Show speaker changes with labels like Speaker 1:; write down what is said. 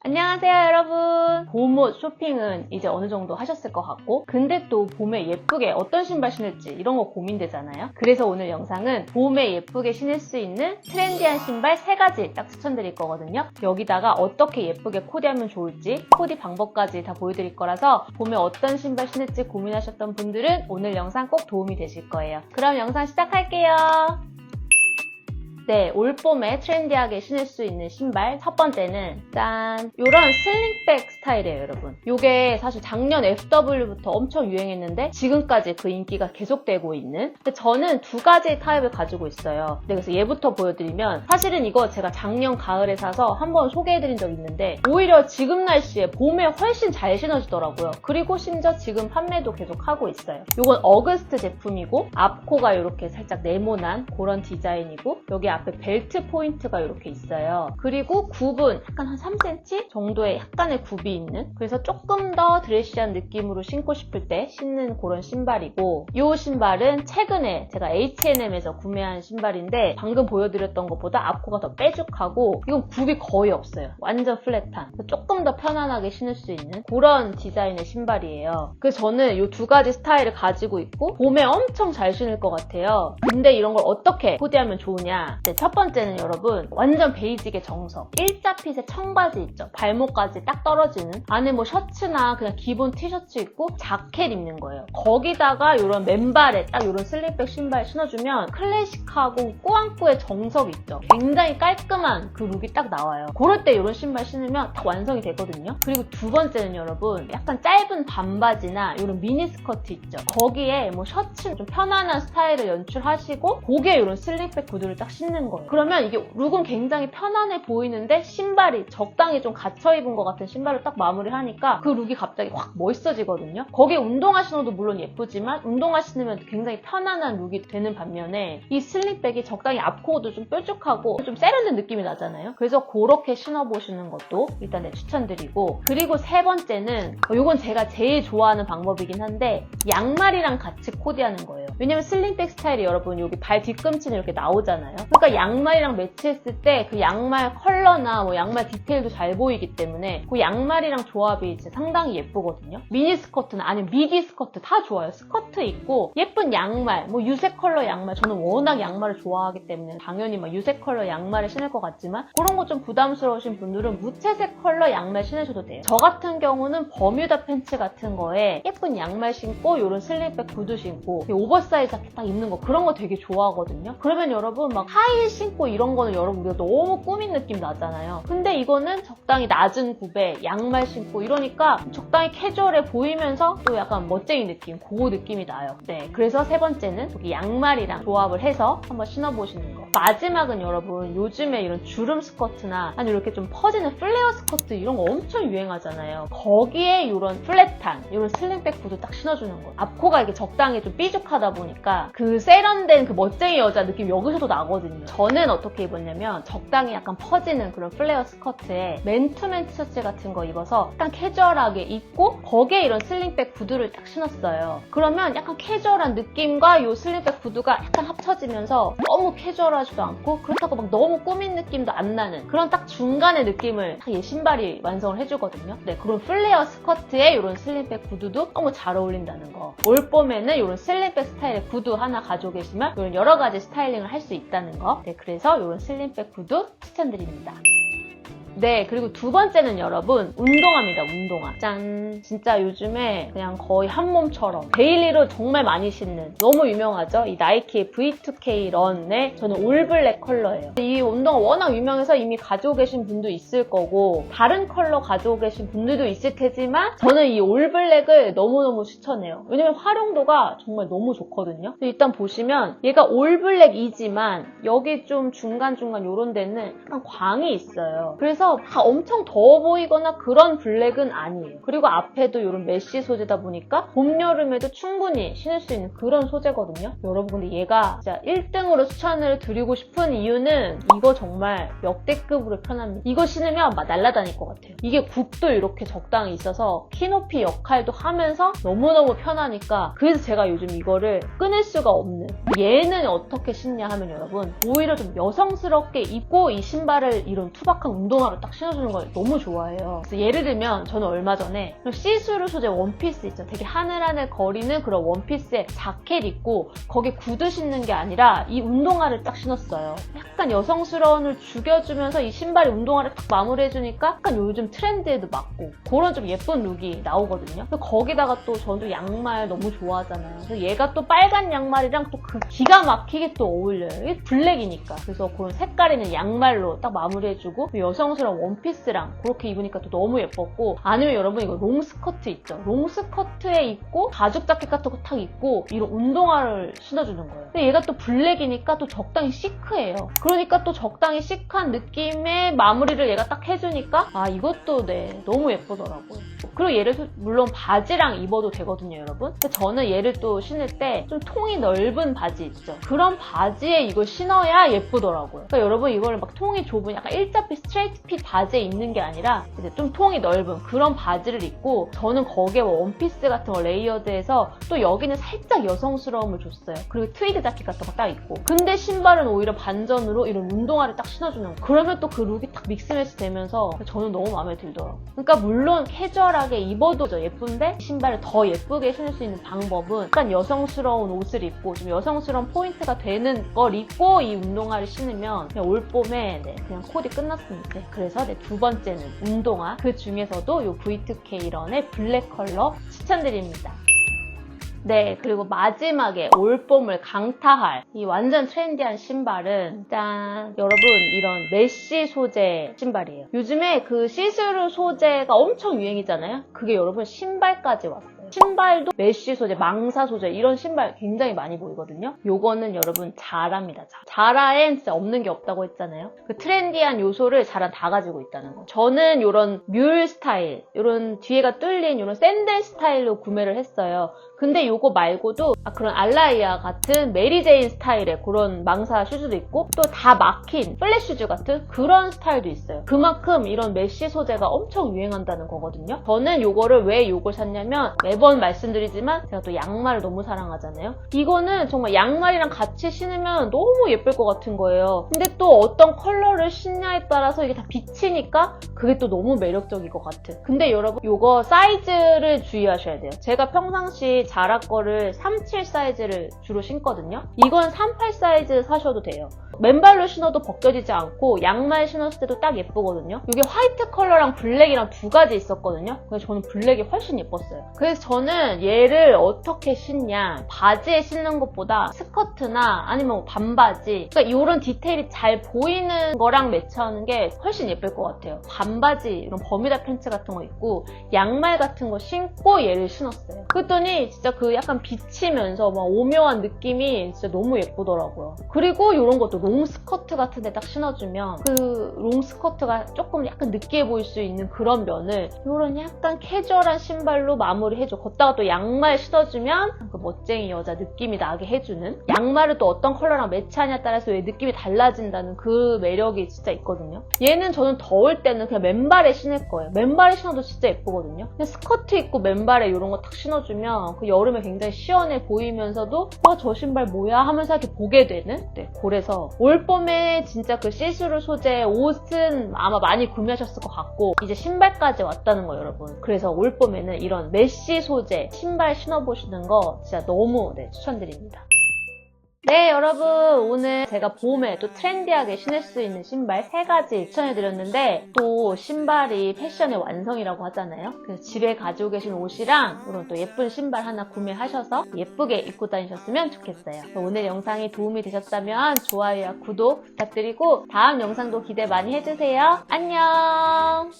Speaker 1: 안녕하세요 여러분. 봄옷 쇼핑은 이제 어느 정도 하셨을 것 같고 근데 또 봄에 예쁘게 어떤 신발 신을지 이런 거 고민되잖아요. 그래서 오늘 영상은 봄에 예쁘게 신을 수 있는 트렌디한 신발 3가지 딱 추천드릴 거거든요. 여기다가 어떻게 예쁘게 코디하면 좋을지 코디 방법까지 다 보여드릴 거라서 봄에 어떤 신발 신을지 고민하셨던 분들은 오늘 영상 꼭 도움이 되실 거예요. 그럼 영상 시작할게요 네, 올봄에 트렌디하게 신을 수 있는 신발 첫 번째는 짠! 요런 슬링백 스타일이에요, 여러분. 요게 사실 작년 FW부터 엄청 유행했는데 지금까지 그 인기가 계속되고 있는 근데 저는 두 가지 타입을 가지고 있어요. 네, 그래서 얘부터 보여드리면 사실은 이거 제가 작년 가을에 사서 한번 소개해드린 적 있는데 오히려 지금 날씨에 봄에 훨씬 잘 신어지더라고요. 그리고 심지어 지금 판매도 계속 하고 있어요. 요건 어거스트 제품이고 앞코가 이렇게 살짝 네모난 그런 디자인이고 여기 앞에 벨트 포인트가 이렇게 있어요. 그리고 굽은 약간 한 3cm 정도의 약간의 굽이 있는 그래서 조금 더 드레시한 느낌으로 신고 싶을 때 신는 그런 신발이고 이 신발은 최근에 제가 H&M에서 구매한 신발인데 방금 보여드렸던 것보다 앞코가 더 빼죽하고 이건 굽이 거의 없어요. 완전 플랫한 조금 더 편안하게 신을 수 있는 그런 디자인의 신발이에요. 그래서 저는 이 두 가지 스타일을 가지고 있고 봄에 엄청 잘 신을 것 같아요. 근데 이런 걸 어떻게 코디하면 좋으냐? 네, 첫 번째는 여러분 완전 베이직의 정석. 일자 핏의 청바지 있죠. 발목까지 딱 떨어지는 안에 뭐 셔츠나 그냥 기본 티셔츠 입고 자켓 입는 거예요. 거기다가 이런 맨발에 딱 이런 슬립백 신발 신어주면 클래식하고 꾸안꾸의 정석 있죠. 굉장히 깔끔한 그 룩이 딱 나와요. 그럴 때 이런 신발 신으면 딱 완성이 되거든요. 그리고 두 번째는 여러분 약간 짧은 반바지나 이런 미니 스커트 있죠. 거기에 뭐 셔츠 좀 편안한 스타일을 연출하시고 거기에 이런 슬립백 구두를 딱 신는 거예요. 그러면 이게 룩은 굉장히 편안해 보이는데 신발이 적당히 좀 갇혀 입은 것 같은 신발을 딱 마무리하니까 그 룩이 갑자기 확 멋있어지거든요. 거기에 운동화 신어도 물론 예쁘지만 운동화 신으면 굉장히 편안한 룩이 되는 반면에 이 슬립백이 적당히 앞코어도 좀 뾰족하고 좀 세련된 느낌이 나잖아요. 그래서 그렇게 신어보시는 것도 일단 네, 추천드리고 그리고 세 번째는 어, 이건 제가 제일 좋아하는 방법이긴 한데 양말이랑 같이 코디하는 거예요. 왜냐면 슬링백 스타일이 여러분 여기 발 뒤꿈치는 이렇게 나오잖아요. 그러니까 양말이랑 매치했을 때 그 양말 컬러나 뭐 양말 디테일도 잘 보이기 때문에 그 양말이랑 조합이 진짜 상당히 예쁘거든요. 미니 스커트나 아니면 미디 스커트 다 좋아요. 스커트 있고 예쁜 양말, 뭐 유색 컬러 양말 저는 워낙 양말을 좋아하기 때문에 당연히 막 유색 컬러 양말을 신을 것 같지만 그런 거 좀 부담스러우신 분들은 무채색 컬러 양말 신으셔도 돼요. 저 같은 경우는 버뮤다 팬츠 같은 거에 예쁜 양말 신고 이런 슬립백 구두 신고 오버사이즈 자켓 딱 입는 거 그런 거 되게 좋아하거든요. 그러면 여러분 막 하이 힐 신고 이런 거는 여러분 우리가 너무 꾸민 느낌 나잖아요. 근데 이거는 적당히 낮은 굽에 양말 신고 이러니까 적당히 캐주얼해 보이면서 또 약간 멋쟁이 느낌, 그 느낌이 나요. 네, 그래서 세 번째는 여기 양말이랑 조합을 해서 한번 신어보시는 거. 마지막은 여러분 요즘에 이런 주름 스커트나 아니 이렇게 좀 퍼지는 플레어 스커트 이런 거 엄청 유행하잖아요. 거기에 이런 플랫한 이런 슬림백 구두 딱 신어주는 거예요. 앞코가 이렇게 적당히 좀 삐죽하다 보니까 그 세련된 그 멋쟁이 여자 느낌 여기서도 나거든요. 저는 어떻게 입었냐면 적당히 약간 퍼지는 그런 플레어 스커트에 맨투맨 티셔츠 같은 거 입어서 약간 캐주얼하게 입고 거기에 이런 슬림백 구두를 딱 신었어요. 그러면 약간 캐주얼한 느낌과 이 슬림백 구두가 약간 합쳐지면서 너무 캐주얼하지도 않고 그렇다고 막 너무 꾸민 느낌도 안 나는 그런 딱 중간의 느낌을 딱얘 신발이 완성을 해주거든요. 네, 그런 플레어 스커트에 이런 슬림백 구두도 너무 잘 어울린다는 거. 올 봄에는 이런 슬림백 스타일의 구두 하나 가지고 계시면 이런 여러 가지 스타일링을 할 수 있다는 거. 네, 그래서 이런 슬림백 구두 추천드립니다. 네, 그리고 두 번째는 여러분, 운동화입니다, 운동화. 짠. 진짜 요즘에 그냥 거의 한 몸처럼 데일리로 정말 많이 신는 너무 유명하죠? 이 나이키의 V2K 런의 저는 올블랙 컬러예요. 이 운동화 워낙 유명해서 이미 가지고 계신 분도 있을 거고, 다른 컬러 가지고 계신 분들도 있을 테지만, 저는 이 올블랙을 너무너무 추천해요. 왜냐면 활용도가 정말 너무 좋거든요. 일단 보시면, 얘가 올블랙이지만, 여기 좀 중간중간 요런 데는 약간 광이 있어요. 그래서 막 엄청 더워 보이거나 그런 블랙은 아니에요. 그리고 앞에도 이런 메쉬 소재다 보니까 봄, 여름에도 충분히 신을 수 있는 그런 소재거든요. 여러분 근데 얘가 진짜 1등으로 추천을 드리고 싶은 이유는 이거 정말 역대급으로 편합니다. 이거 신으면 막 날아다닐 것 같아요. 이게 굽도 이렇게 적당히 있어서 키 높이 역할도 하면서 너무너무 편하니까 그래서 제가 요즘 이거를 끊을 수가 없는 얘는 어떻게 신냐 하면 여러분 오히려 좀 여성스럽게 입고 이 신발을 이런 투박한 운동화로 딱 신어주는 걸 너무 좋아해요. 그래서 예를 들면 저는 얼마 전에 시스루 소재 원피스 있죠. 되게 하늘하늘 거리는 그런 원피스에 자켓 입고 거기에 구두 신는 게 아니라 이 운동화를 딱 신었어요. 약간 여성스러움을 죽여주면서 이 신발이 운동화를 딱 마무리해주니까 약간 요즘 트렌드에도 맞고 그런 좀 예쁜 룩이 나오거든요. 거기다가 또 저도 양말 너무 좋아하잖아요. 그래서 얘가 또 빨간 양말이랑 또 그 기가 막히게 또 어울려요. 이게 블랙이니까. 그래서 그런 색깔 있는 양말로 딱 마무리해주고 또 여성 스러운 원피스랑 그렇게 입으니까 또 너무 예뻤고 아니면 여러분 이거 롱스커트 있죠. 롱스커트에 입고 가죽 자켓 같은 거 탁 입고 이런 운동화를 신어주는 거예요. 근데 얘가 또 블랙이니까 또 적당히 시크해요. 그러니까 또 적당히 시크한 느낌의 마무리를 얘가 딱 해주니까 아 이것도 네 너무 예쁘더라고요. 그리고 얘를 소- 물론 바지랑 입어도 되거든요, 여러분. 근데 저는 얘를 또 신을 때 좀 통이 넓은 바지 있죠. 그런 바지에 이걸 신어야 예쁘더라고요. 그러니까 여러분 이거를 막 통이 좁은 약간 일자핏 스트레이트 핏 바지에 입는 게 아니라 이제 좀 통이 넓은 그런 바지를 입고 저는 거기에 뭐 원피스 같은 거 레이어드해서 또 여기는 살짝 여성스러움을 줬어요. 그리고 트위드 자켓 같은 거 딱 입고. 근데 신발은 오히려 반전으로 이런 운동화를 딱 신어주는 거. 그러면 또 그 룩이 딱 믹스매치 되면서 저는 너무 마음에 들더라고요. 그러니까 물론 캐주얼하게 입어도 예쁜데 신발을 더 예쁘게 신을 수 있는 방법은 약간 여성스러운 옷을 입고 좀 여성스러운 포인트가 되는 걸 입고 이 운동화를 신으면 올 봄에 네, 그냥 코디 끝났습니다. 네, 그래서 네, 두 번째는 운동화. 그 중에서도 이 V2K 런의 블랙 컬러 추천드립니다. 네, 그리고 마지막에 올봄을 강타할 이 완전 트렌디한 신발은 짠! 여러분, 이런 메쉬 소재 신발이에요. 요즘에 그 시스루 소재가 엄청 유행이잖아요? 그게 여러분 신발까지 왔어요. 신발도 메쉬 소재, 망사 소재 이런 신발 굉장히 많이 보이거든요. 요거는 여러분 자라입니다. 자. 자라 엔 진짜 없는 게 없다고 했잖아요. 그 트렌디한 요소를 자라 다 가지고 있다는 거. 저는 요런 뮬 스타일, 요런 뒤에가 뚫린 요런 샌들 스타일로 구매를 했어요. 근데 요거 말고도 아, 그런 알라이아 같은 메리제인 스타일의 그런 망사 슈즈도 있고 또 다 막힌 플랫 슈즈 같은 그런 스타일도 있어요. 그만큼 이런 메쉬 소재가 엄청 유행한다는 거거든요. 저는 요거를 왜 요걸 샀냐면 매번 말씀드리지만 제가 또 양말을 너무 사랑하잖아요. 이거는 정말 양말이랑 같이 신으면 너무 예쁠 것 같은 거예요. 근데 또 어떤 컬러를 신냐에 따라서 이게 다 비치니까 그게 또 너무 매력적일 것 같아. 근데 여러분 요거 사이즈를 주의하셔야 돼요. 제가 평상시 자라 거를 37 사이즈를 주로 신거든요. 이건 38 사이즈 사셔도 돼요. 맨발로 신어도 벗겨지지 않고 양말 신었을 때도 딱 예쁘거든요. 이게 화이트 컬러랑 블랙이랑 두 가지 있었거든요. 그래서 저는 블랙이 훨씬 예뻤어요. 그래서 저는 얘를 어떻게 신냐 바지에 신는 것보다 스커트나 아니면 뭐 반바지 그러니까 이런 디테일이 잘 보이는 거랑 매치하는 게 훨씬 예쁠 것 같아요. 반바지 이런 버뮤다 팬츠 같은 거 입고 양말 같은 거 신고 얘를 신었어요. 그랬더니 진짜 그 약간 비치면서 막 오묘한 느낌이 진짜 너무 예쁘더라고요. 그리고 이런 것도 롱 스커트 같은 데 딱 신어주면 그 롱 스커트가 조금 약간 느끼해 보일 수 있는 그런 면을 이런 약간 캐주얼한 신발로 마무리해줘. 걷다가 또 양말 신어주면 그 멋쟁이 여자 느낌이 나게 해주는 양말을 또 어떤 컬러랑 매치하냐에 따라서 왜 느낌이 달라진다는 그 매력이 진짜 있거든요. 얘는 저는 더울 때는 그냥 맨발에 신을 거예요. 맨발에 신어도 진짜 예쁘거든요. 스커트 입고 맨발에 이런 거 탁 신어주면 그 여름에 굉장히 시원해 보이면서도 와 저 신발 뭐야? 하면서 이렇게 보게 되는? 네, 그래서 올 봄에 진짜 그 시스루 소재 옷은 아마 많이 구매하셨을 것 같고 이제 신발까지 왔다는 거 여러분. 그래서 올 봄에는 이런 메쉬 소재 신발 신어보시는 거 진짜 너무 네, 추천드립니다 네, 여러분. 오늘 제가 봄에 또 트렌디하게 신을 수 있는 신발 3가지 추천해드렸는데, 또 신발이 패션의 완성이라고 하잖아요. 그래서 집에 가지고 계신 옷이랑 이런 또 예쁜 신발 하나 구매하셔서 예쁘게 입고 다니셨으면 좋겠어요. 오늘 영상이 도움이 되셨다면 좋아요와 구독 부탁드리고, 다음 영상도 기대 많이 해주세요. 안녕!